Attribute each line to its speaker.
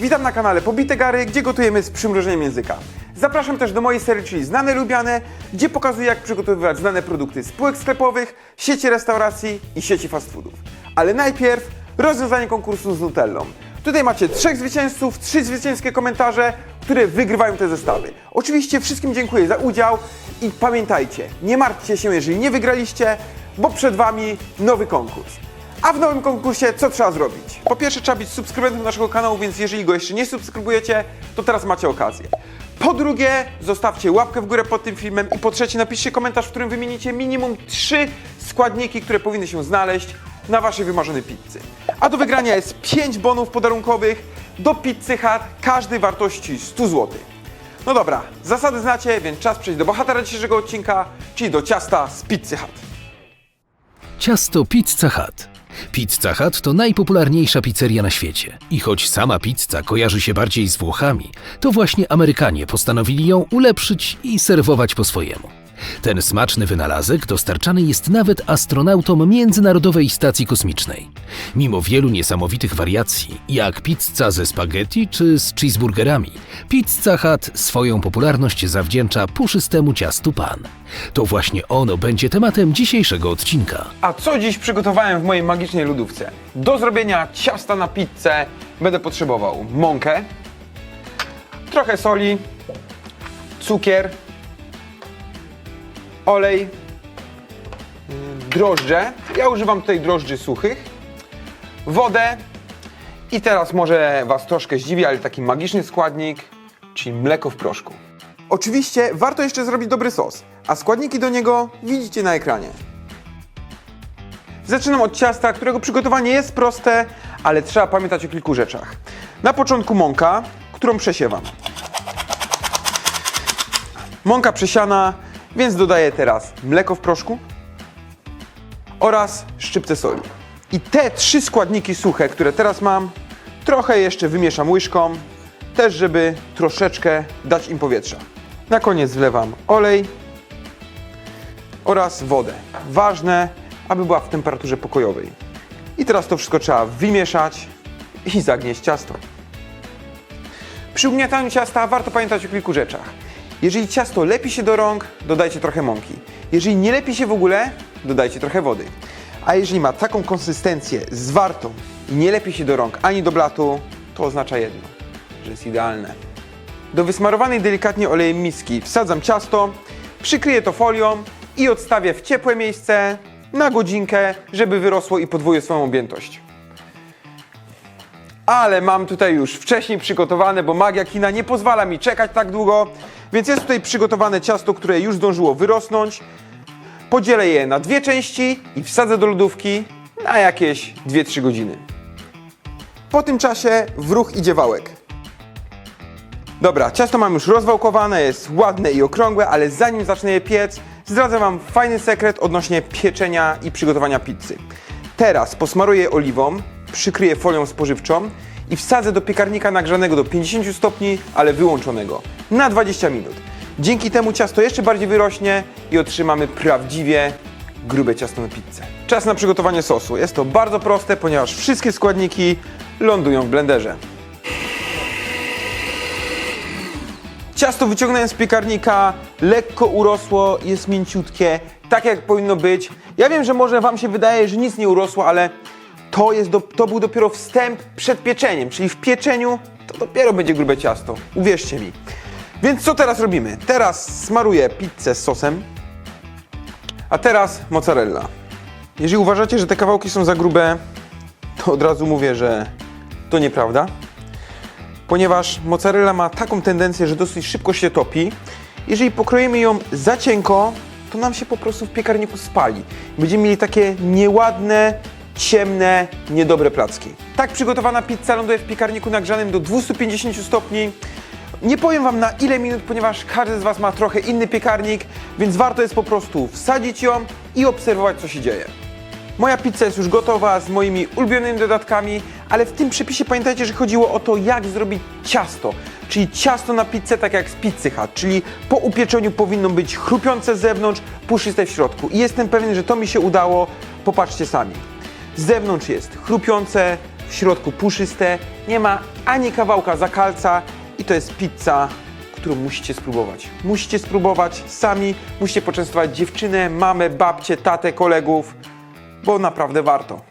Speaker 1: Witam na kanale Pobite Gary, gdzie gotujemy z przymrużeniem języka. Zapraszam też do mojej serii, czyli Znane Lubiane, gdzie pokazuję jak przygotowywać znane produkty z półek sklepowych, sieci restauracji i sieci fast foodów. Ale najpierw rozwiązanie konkursu z Nutellą. Tutaj macie trzech zwycięzców, trzy zwycięskie komentarze, które wygrywają te zestawy. Oczywiście wszystkim dziękuję za udział i pamiętajcie, nie martwcie się, jeżeli nie wygraliście, bo przed Wami nowy konkurs. A w nowym konkursie co trzeba zrobić? Po pierwsze trzeba być subskrybentem naszego kanału, więc jeżeli go jeszcze nie subskrybujecie, to teraz macie okazję. Po drugie, zostawcie łapkę w górę pod tym filmem i po trzecie napiszcie komentarz, w którym wymienicie minimum trzy składniki, które powinny się znaleźć na waszej wymarzonej pizzy. A do wygrania jest 5 bonów podarunkowych do Pizzy Hut, każdy wartości 100 zł. No dobra, zasady znacie, więc czas przejść do bohatera dzisiejszego odcinka, czyli do ciasta z Pizzy Hut.
Speaker 2: Ciasto Pizza Hut. Pizza Hut to najpopularniejsza pizzeria na świecie. I choć sama pizza kojarzy się bardziej z Włochami, to właśnie Amerykanie postanowili ją ulepszyć i serwować po swojemu. Ten smaczny wynalazek dostarczany jest nawet astronautom Międzynarodowej Stacji Kosmicznej. Mimo wielu niesamowitych wariacji, jak pizza ze spaghetti czy z cheeseburgerami, Pizza Hut swoją popularność zawdzięcza puszystemu ciastu pan. To właśnie ono będzie tematem dzisiejszego odcinka.
Speaker 1: A co dziś przygotowałem w mojej magicznej lodówce? Do zrobienia ciasta na pizzę będę potrzebował mąkę, trochę soli, cukier, olej, yy, drożdże. Ja używam tutaj drożdży suchych, wodę i teraz może Was troszkę zdziwi, ale taki magiczny składnik, czyli mleko w proszku. Oczywiście warto jeszcze zrobić dobry sos, a składniki do niego widzicie na ekranie. Zaczynam od ciasta, którego przygotowanie jest proste, ale trzeba pamiętać o kilku rzeczach. Na początku mąka, którą przesiewam. Mąka przesiana, więc dodaję teraz mleko w proszku oraz szczypce soli. I te trzy składniki suche, które teraz mam, trochę jeszcze wymieszam łyżką, też żeby troszeczkę dać im powietrza. Na koniec wlewam olej oraz wodę. Ważne, aby była w temperaturze pokojowej. I teraz to wszystko trzeba wymieszać i zagnieść ciasto. Przy ugniataniu ciasta warto pamiętać o kilku rzeczach. Jeżeli ciasto lepi się do rąk, dodajcie trochę mąki. Jeżeli nie lepi się w ogóle, dodajcie trochę wody. A jeżeli ma taką konsystencję zwartą i nie lepi się do rąk ani do blatu, to oznacza jedno, że jest idealne. Do wysmarowanej delikatnie olejem miski wsadzam ciasto, przykryję to folią i odstawię w ciepłe miejsce na godzinkę, żeby wyrosło i podwójnie swoją objętość. Ale mam tutaj już wcześniej przygotowane, bo magia kina nie pozwala mi czekać tak długo, więc jest tutaj przygotowane ciasto, które już zdążyło wyrosnąć. Podzielę je na dwie części i wsadzę do lodówki na jakieś 2-3 godziny. Po tym czasie w ruch idzie wałek. Dobra, ciasto mam już rozwałkowane, jest ładne i okrągłe, ale zanim zacznę je piec, zdradzę Wam fajny sekret odnośnie pieczenia i przygotowania pizzy. Teraz posmaruję oliwą, przykryję folią spożywczą i wsadzę do piekarnika nagrzanego do 50 stopni, ale wyłączonego, na 20 minut. Dzięki temu ciasto jeszcze bardziej wyrośnie i otrzymamy prawdziwie grube ciasto na pizzę. Czas na przygotowanie sosu. Jest to bardzo proste, ponieważ wszystkie składniki lądują w blenderze. Ciasto wyciągnąłem z piekarnika, lekko urosło, jest mięciutkie, tak jak powinno być. Ja wiem, że może Wam się wydaje, że nic nie urosło, ale to, jest do, to był dopiero wstęp przed pieczeniem, czyli w pieczeniu to dopiero będzie grube ciasto. Uwierzcie mi. Więc co teraz robimy? Teraz smaruję pizzę z sosem, a teraz mozzarella. Jeżeli uważacie, że te kawałki są za grube, to od razu mówię, że to nieprawda ponieważ mozzarella ma taką tendencję, że dosyć szybko się topi. Jeżeli pokroimy ją za cienko, to nam się po prostu w piekarniku spali. Będziemy mieli takie nieładne, ciemne, niedobre placki. Tak przygotowana pizza ląduje w piekarniku nagrzanym do 250 stopni. Nie powiem Wam na ile minut, ponieważ każdy z Was ma trochę inny piekarnik, więc warto jest po prostu wsadzić ją i obserwować co się dzieje. Moja pizza jest już gotowa z moimi ulubionymi dodatkami, ale w tym przepisie pamiętajcie, że chodziło o to, jak zrobić ciasto. Czyli ciasto na pizzę tak jak z Pizzy Hut, czyli po upieczeniu powinno być chrupiące z zewnątrz, puszyste w środku. I jestem pewien, że to mi się udało. Popatrzcie sami. Z zewnątrz jest chrupiące, w środku puszyste, nie ma ani kawałka zakalca i to jest pizza, którą musicie spróbować. Musicie spróbować sami, musicie poczęstować dziewczynę, mamę, babcię, tatę, kolegów, bo naprawdę warto.